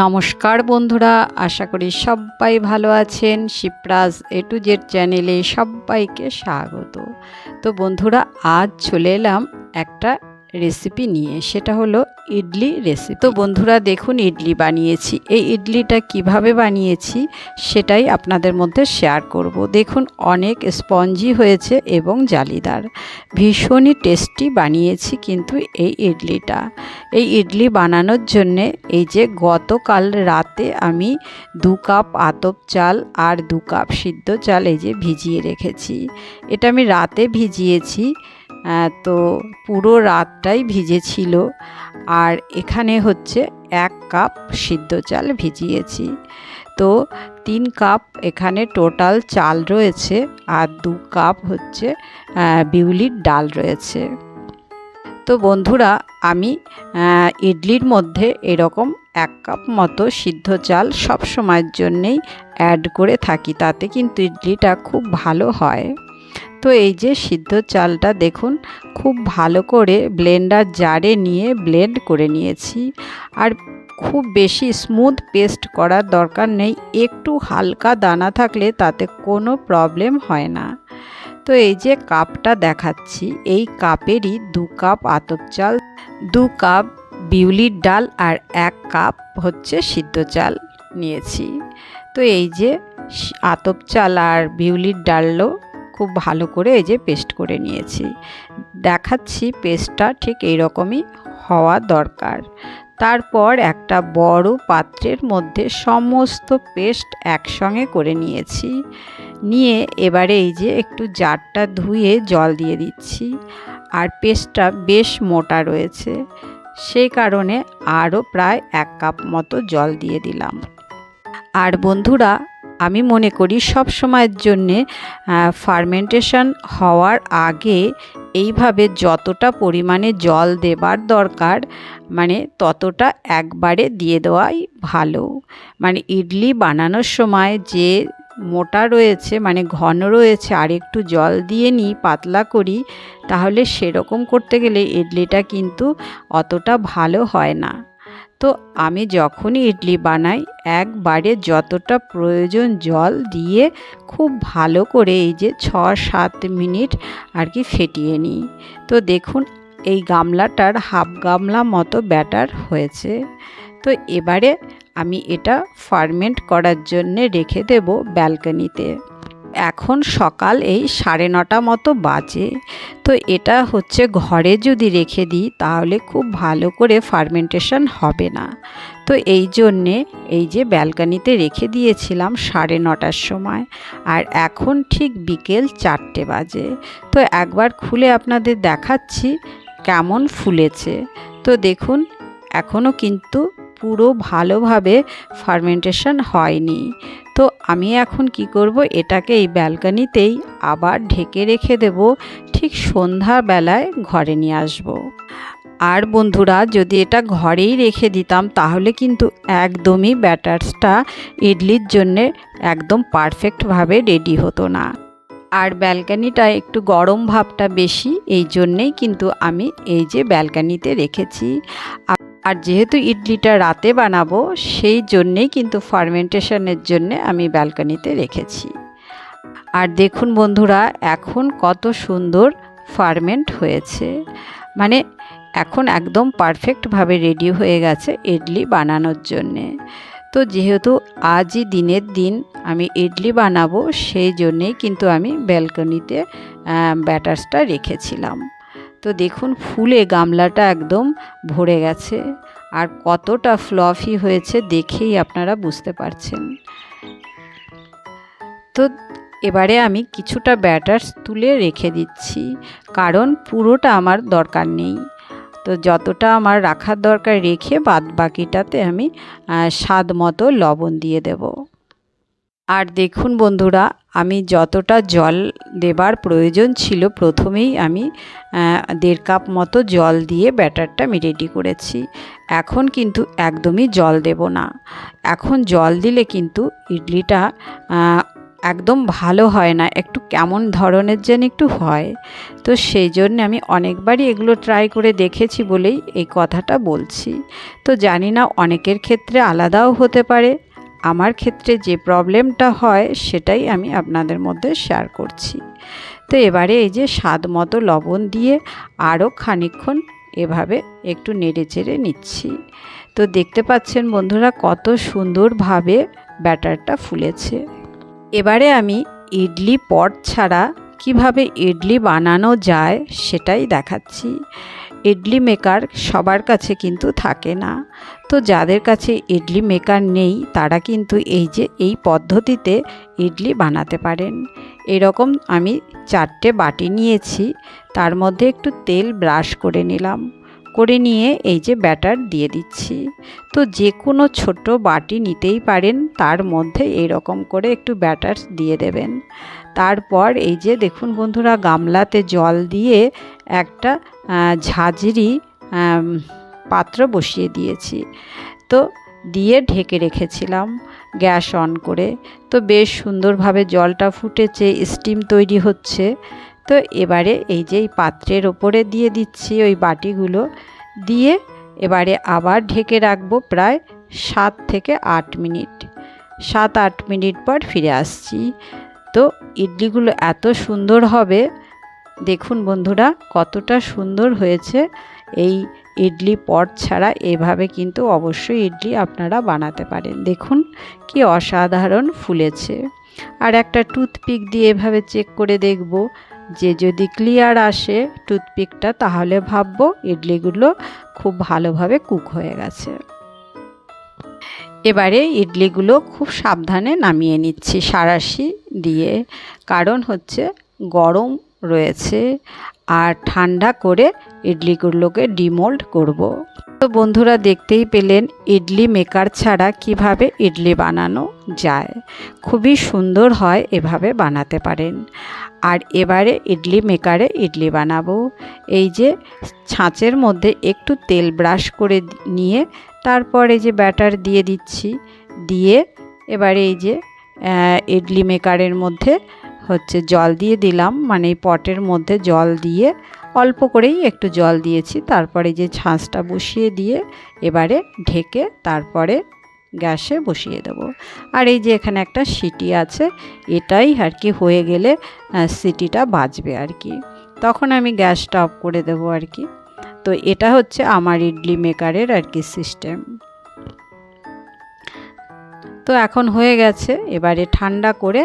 নমস্কার বন্ধুরা, আশা করি সবাই ভালো আছেন। শিবরাজ এ টু জেড চ্যানেলে সবাইকে স্বাগত। তো বন্ধুরা, আজ চলে এলাম একটা রেসিপি নিয়ে, সেটা হলো ইডলি রেসিপি তো বন্ধুরা, দেখুন ইডলি বানিয়েছি। এই ইডলিটা কীভাবে বানিয়েছি, সেটাই আপনাদের মধ্যে শেয়ার করব। দেখুন, অনেক স্পঞ্জি হয়েছে এবং জালিদার। ভীষণই টেস্টি বানিয়েছি কিন্তু এই ইডলিটা। এই ইডলি বানানোর জন্যে এই যে গতকাল রাতে আমি দু কাপ আতপ চাল আর দু কাপ সিদ্ধ চাল এই যে ভিজিয়ে রেখেছি। এটা আমি রাতে ভিজিয়েছি। তো পুরো রাতটাই ভিজেছিল। আর এখানে হচ্ছে এক কাপ সিদ্ধ চাল ভিজিয়েছি। তো তিন কাপ এখানে টোটাল চাল রয়েছে আর দু কাপ হচ্ছে বিউলির ডাল রয়েছে। তো বন্ধুরা, আমি ইডলির মধ্যে এরকম এক কাপ মতো সিদ্ধ চাল সব সময়ের জন্যেই অ্যাড করে থাকি, তাতে কিন্তু ইডলিটা খুব ভালো হয়। তো এই যে সিদ্ধ চালটা দেখুন, খুব ভালো করে ব্লেন্ডার জারে নিয়ে ব্লেন্ড করে নিয়েছি। আর খুব বেশি স্মুথ পেস্ট করার দরকার নেই, একটু হালকা দানা থাকলে তাতে কোনো প্রবলেম হয় না। তো এই যে কাপটা দেখাচ্ছি, এই কাপেরই দু কাপ আতপ চাল, দু কাপ বিউলির ডাল আর এক কাপ হচ্ছে সিদ্ধ চাল নিয়েছি। তো এই যে আতপ চাল আর বিউলির ডালও খুব ভালো করে এই যে পেস্ট করে নিয়েছি। দেখাচ্ছি পেস্টটা ঠিক এই রকমই হওয়া দরকার। তারপর একটা বড় পাত্রের মধ্যে সমস্ত পেস্ট একসঙ্গে করে নিয়েছি। নিয়ে এবারে এই যে একটু জারটা ধুয়ে জল দিয়ে দিচ্ছি। আর পেস্টটা বেশ মোটা রয়েছে। সেই কারণে আরও প্রায় এক কাপ মতো জল দিয়ে দিলাম। আর বন্ধুরা আমি মনে করি সব সময়ের জন্যে ফার্মেন্টেশন হওয়ার আগে এইভাবে যতটা পরিমাণে জল দেবার দরকার মানে ততটা একবারে দিয়ে দেওয়াই ভালো। মানে ইডলি বানানোর সময় যে মোটা রয়েছে মানে ঘন রয়েছে, আর একটু জল দিয়ে নিই পাতলা করি, তাহলে সেরকম করতে গেলে ইডলিটা কিন্তু অতটা ভালো হয় না। তো আমি যখনই ইডলি বানাই, একবারে যতটা প্রয়োজন জল দিয়ে খুব ভালো করে এই যে ছ সাত মিনিট আর কি ফেটিয়ে নিই। তো দেখুন, এই গামলাটার হাফ গামলা মতো ব্যাটার হয়েছে। তো এবারে আমি এটা ফার্মেন্ট করার জন্যে রেখে দেব ব্যালকনিতে। এখন সকাল এই সাড়ে নটা মতো বাজে। তো এটা হচ্ছে ঘরে যদি রেখে দিই, তাহলে খুব ভালো করে ফার্মেন্টেশন হবে না। তো এই জন্যে এই যে ব্যালকানিতে রেখে দিয়েছিলাম সাড়ে নটার সময়, আর এখন ঠিক বিকেল চারটে বাজে। তো একবার খুলে আপনাদের দেখাচ্ছি কেমন ফুলেছে। তো দেখুন এখনও কিন্তু পুরো ভালোভাবে ফার্মেন্টেশন হয়নি। তো আমি এখন কি করব, এটাকে এই ব্যালকানিতেই আবার ঢেকে রেখে দেব, ঠিক সন্ধ্যাবেলায় ঘরে নিয়ে আসব। আর বন্ধুরা, যদি এটা ঘরেই রেখে দিতাম, তাহলে কিন্তু একদমই ব্যাটার্সটা ইডলির জন্যে একদম পারফেক্টভাবে রেডি হতো না। আর ব্যালকানিটা একটু গরম ভাবটা বেশি, এই জন্যেই কিন্তু আমি এই যে ব্যালকানিতে রেখেছি। আর যেহেতু ইডলিটা রাতে বানাবো, সেই জন্যেই কিন্তু ফার্মেন্টেশনের জন্যে আমি ব্যালকানিতে রেখেছি। আর দেখুন বন্ধুরা, এখন কত সুন্দর ফার্মেন্ট হয়েছে। মানে এখন একদম পারফেক্টভাবে রেডি হয়ে গেছে ইডলি বানানোর জন্যে। তো যেহেতু আজই দিনের দিন আমি ইডলি বানাবো, সেই জন্যেই কিন্তু আমি ব্যালকনিতে ব্যাটার্সটা রেখেছিলাম। তো দেখুন, ফুলে গামলাটা একদম ভরে গেছে। আর কতটা ফ্লফি হয়েছে দেখেই আপনারা বুঝতে পারছেন। তো এবারে আমি কিছুটা ব্যাটার্স তুলে রেখে দিচ্ছি, কারণ পুরোটা আমার দরকার নেই। তো যতটা আমার রাখার দরকার রেখে বাদ বাকিটাতে আমি স্বাদ মতো লবণ দিয়ে দেব। আর দেখুন বন্ধুরা আমি যতটা জল দেবার প্রয়োজন ছিল প্রথমেই আমি দেড় কাপ মতো জল দিয়ে ব্যাটারটা আমি রেডি করেছি। এখন কিন্তু একদমই জল দেব না। এখন জল দিলে কিন্তু ইডলিটা একদম ভালো হয় না, একটু কেমন ধরনের যেন একটু হয়। তো সেই জন্য আমি অনেকবারই এগুলো ট্রাই করে দেখেছি বলেই এই কথাটা বলছি। তো জানি না অনেকের ক্ষেত্রে আলাদাও হতে পারে। আমার ক্ষেত্রে যে প্রবলেমটা হয় সেটাই আমি আপনাদের মধ্যে শেয়ার করছি। তো এবারে এই যে স্বাদ মতো লবণ দিয়ে আরও খানিক্ষণ এভাবে একটু নেড়ে চেড়ে নিচ্ছি। তো দেখতে পাচ্ছেন বন্ধুরা কত সুন্দরভাবে ব্যাটারটা ফুলেছে। এবারে আমি ইডলি পট ছাড়া কীভাবে ইডলি বানানো যায় সেটাই দেখাচ্ছি। ইডলি মেকার সবার কাছে কিন্তু থাকে না। তো যাদের কাছে ইডলি মেকার নেই, তারা কিন্তু এই যে, এই পদ্ধতিতে ইডলি বানাতে পারেন। এরকম আমি চারটে বাটি নিয়েছি, তার মধ্যে একটু তেল ব্রাশ করে নিলাম। করে নিয়ে এই যে ব্যাটার দিয়ে দিচ্ছি। তো যে কোনো ছোট বাটি নিতেই পারেন, তার মধ্যে এই রকম করে একটু ব্যাটার দিয়ে দেবেন। তারপর এই যে, দেখুন বন্ধুরা, গামলাতে জল দিয়ে একটা ঝাঁঝরি পাত্র বসিয়ে দিয়েছি। তো দিয়ে ঢেকে রেখেছিলাম, গ্যাস অন করে। তো বেশ সুন্দরভাবে জলটা ফুটেছে, স্টিম তৈরি হচ্ছে। তো এবারে এই যে এই পাত্রের ওপরে দিয়ে দিচ্ছি ওই বাটিগুলো, দিয়ে এবারে আবার ঢেকে রাখব প্রায় সাত থেকে আট মিনিট। সাত আট মিনিট পর ফিরে আসছি। তো ইডলিগুলো এত সুন্দর হবে, দেখুন বন্ধুরা কতটা সুন্দর হয়েছে এই ইডলি পট ছাড়া এভাবে কিন্তু অবশ্যই ইডলি আপনারা বানাতে পারেন। দেখুন কি অসাধারণ ফুলেছে। আর একটা টুথপিক দিয়ে এভাবে চেক করে দেখব যে যদি ক্লিয়ার আসে টুথপিকটা, তাহলে ভাববো ইডলিগুলো খুব ভালোভাবে কুক হয়ে গেছে। এবারে ইডলিগুলো খুব সাবধানে নামিয়ে নিচ্ছি সারাশি দিয়ে। কারণ হচ্ছে গরম রয়েছে। আর ঠান্ডা করে ইডলিগুলোকে ডিমোল্ড করব। তো বন্ধুরা দেখতেই পেলেন, ইডলি মেকার ছাড়া কীভাবে ইডলি বানানো যায়। খুবই সুন্দর হয় এভাবে বানাতে পারেন। আর এবারে ইডলি মেকারে ইডলি বানাবো। এই যে ছাঁচের মধ্যে একটু তেল ব্রাশ করে নিয়ে তারপরে যে ব্যাটার দিয়ে দিচ্ছি। দিয়ে এবারে এই যে ইডলি মেকারের মধ্যে হচ্ছে জল দিয়ে দিলাম মানে পটের মধ্যে জল দিয়ে অল্প করেই একটু জল দিয়েছি। তারপরে যে ছাঁচটা বসিয়ে দিয়ে এবারে ঢেকে তারপরে গ্যাসে বসিয়ে দেব। আর এই যে এখানে একটা সিটি আছে, এটাই আর কি হয়ে গেলে সিটিটা বাজবে আর কি। তখন আমি গ্যাসটা অফ করে দেবো আর কি। তো এটা হচ্ছে আমার ইডলি মেকারের আর কি সিস্টেম। তো এখন হয়ে গেছে, এবারে ঠান্ডা করে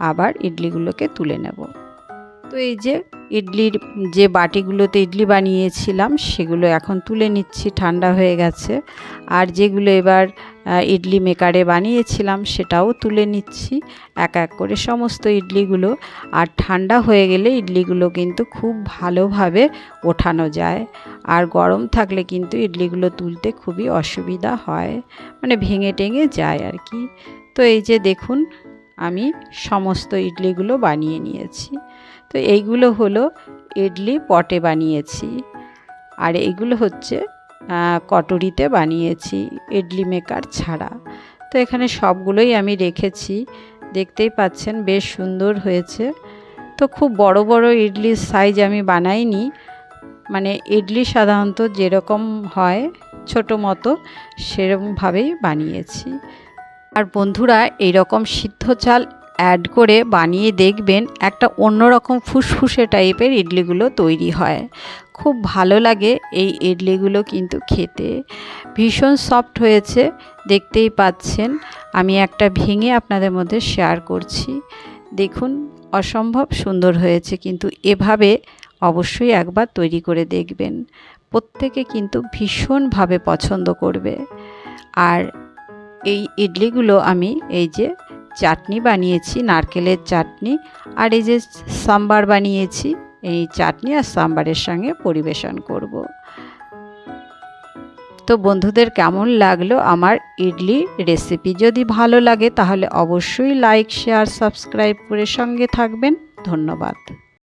আবার ইডলিগুলোকে তুলে নেব। তো এই যে ইডলির যে বাটিগুলোতে ইডলি বানিয়েছিলাম, সেগুলো এখন তুলে নিচ্ছি, ঠান্ডা হয়ে গেছে। আর যেগুলো এবার ইডলি মেকারে বানিয়েছিলাম, সেটাও তুলে নিচ্ছি। এক এক করে সমস্ত ইডলিগুলো। আর ঠান্ডা হয়ে গেলে ইডলিগুলো কিন্তু খুব ভালোভাবে ওঠানো যায়। আর গরম থাকলে কিন্তু ইডলিগুলো তুলতে খুবই অসুবিধা হয়। মানে ভেঙে টেঙে যায় আর কি। তো এই যে দেখুন আমি সমস্ত ইডলিগুলো বানিয়ে নিয়েছি। তো এইগুলো হলো ইডলি পটে বানিয়েছি। আর এইগুলো হচ্ছে কটুরিতে বানিয়েছি ইডলি মেকার ছাড়া। তো এখানে সবগুলোই আমি রেখেছি। দেখতেই পাচ্ছেন বেশ সুন্দর হয়েছে। তো খুব বড় বড় ইডলির সাইজ আমি বানাইনি। মানে ইডলি সাধারণত যেরকম হয় ছোট মতো সেরকমভাবেই বানিয়েছি। আর বন্ধুরা, এইরকম সিদ্ধ চাল অ্যাড করে বানিয়ে দেখবেন একটা অন্যরকম ফুসফুসে টাইপের ইডলিগুলো তৈরি হয়। খুব ভালো লাগে এই ইডলিগুলো কিন্তু খেতে। ভীষণ সফট হয়েছে, দেখতেই পাচ্ছেন। আমি একটা ভেঙে আপনাদের মধ্যে শেয়ার করছি। দেখুন, অসম্ভব সুন্দর হয়েছে কিন্তু এভাবে অবশ্যই একবার তৈরি করে দেখবেন। প্রত্যেকে কিন্তু ভীষণভাবে পছন্দ করবে। আর এই ইডলিগুলো আমি এই যে চাটনি বানিয়েছি, নারকেলের চাটনি আর এই যে সাম্বার বানিয়েছি, এই চাটনি আর সাম্বারের সঙ্গে পরিবেশন করব। তো বন্ধুদের কেমন লাগল আমার ইডলি রেসিপি? যদি ভালো লাগে তাহলে অবশ্যই লাইক, শেয়ার, সাবস্ক্রাইব করে সঙ্গে থাকবেন। ধন্যবাদ।